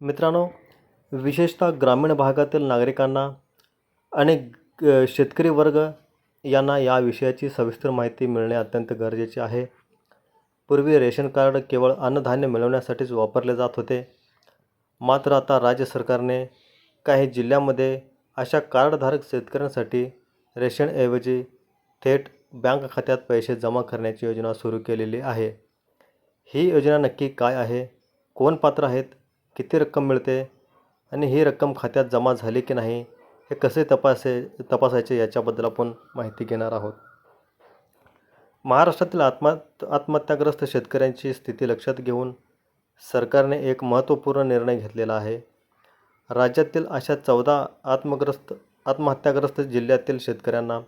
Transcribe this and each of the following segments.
मित्रांनो विशेषतः ग्रामीण भागातील नागरिकांना आणि शेतकरी वर्ग यांना या विषयाची सविस्तर माहिती मिळणे अत्यंत गरजेचे आहे. पूर्वी रेशन कार्ड केवळ अन्नधान्य मिळवण्यासाठीच वापरले जात होते. मात्र आता राज्य सरकारने काही जिल्ह्यामध्ये अशा कार्डधारक शेतकऱ्यांसाठी रेशनऐवजी थेट बँक खात्यात पैसे जमा करण्याची योजना सुरू केलेली आहे. ही योजना नक्की काय आहे? कोण पात्र आहेत? किती रक्कम मिळते आणि ही रक्कम खात्यात जमा झाली की नाही हे कसे तपासे तपासायचे याच्याबद्दल आपण माहिती घेणार आहोत. महाराष्ट्रातील आत्म आत्महत्याग्रस्त शेतकऱ्यांची स्थिती लक्षात घेऊन सरकारने एक महत्त्वपूर्ण निर्णय घेतलेला आहे. राज्यातील अशा चौदा आत्मग्रस्त आत्महत्याग्रस्त जिल्ह्यातील शेतकऱ्यांना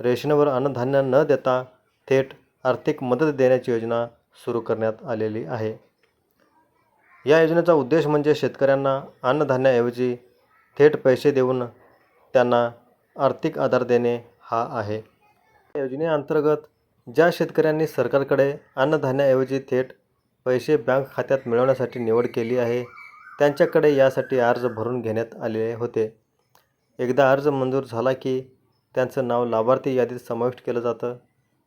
रेशनवर अन्नधान्य न देता थेट आर्थिक मदत देण्याची योजना सुरू करण्यात आलेली आहे. या योजनेचा उद्देश म्हणजे शेतकऱ्यांना अन्नधान्याऐवजी थेट पैसे देऊन त्यांना आर्थिक आधार देणे हा आहे. या योजनेअंतर्गत ज्या शेतकऱ्यांनी सरकारकडे अन्नधान्याऐवजी थेट पैसे बँक खात्यात मिळवण्यासाठी निवड केली आहे त्यांच्याकडे यासाठी अर्ज भरून घेण्यात आलेले होते. एकदा अर्ज मंजूर झाला की त्यांचं नाव लाभार्थी यादीत समाविष्ट केलं जातं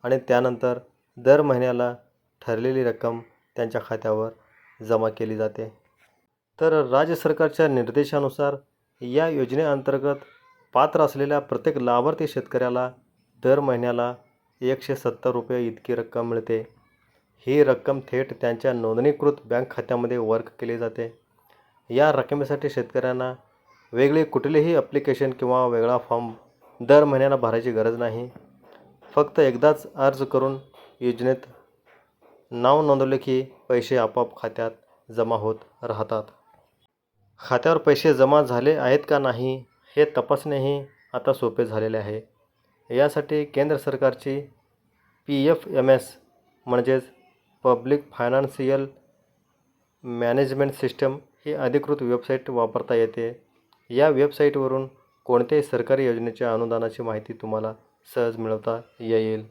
आणि त्यानंतर दर महिन्याला ठरलेली रक्कम त्यांच्या खात्यावर जमा केली जाते. तर राज्य सरकारच्या निर्देशानुसार या योजनेअंतर्गत पात्र असलेल्या प्रत्येक लाभार्थी शेतकऱ्याला दर महिन्याला एकशे सत्तर रुपये इतकी रक्कम मिळते. ही रक्कम थेट त्यांच्या नोंदणीकृत बँक खात्यामध्ये वर्क केली जाते. या रकमेसाठी शेतकऱ्यांना वेगळे कुठलेही ॲप्लिकेशन किंवा वेगळा फॉर्म दर महिन्याला भरायची गरज नाही. फक्त एकदाच अर्ज करून योजनेत नाव नोंदवले की पैसे आपोआप खात्यात जमा होत राहतात. खात्यावर पैसे जमा झाले आहेत का नाही हे तपासणेही आता सोपे झालेले आहे. यासाठी केंद्र सरकारची पी एफ एम एस म्हणजेच पब्लिक फायनान्शियल मॅनेजमेंट सिस्टम ही अधिकृत वेबसाईट वापरता येते. या वेबसाईटवरून कोणत्याही सरकारी योजनेच्या अनुदानाची माहिती तुम्हाला सहज मिळवता येईल.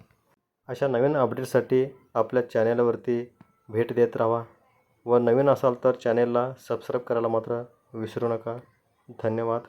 अशा नवीन अपडेटसाठी आपल्या चॅनेलवरती भेट देत राहा व नवीन असाल तर चॅनेलला सबस्क्राईब करायला मात्र विसरू नका. धन्यवाद.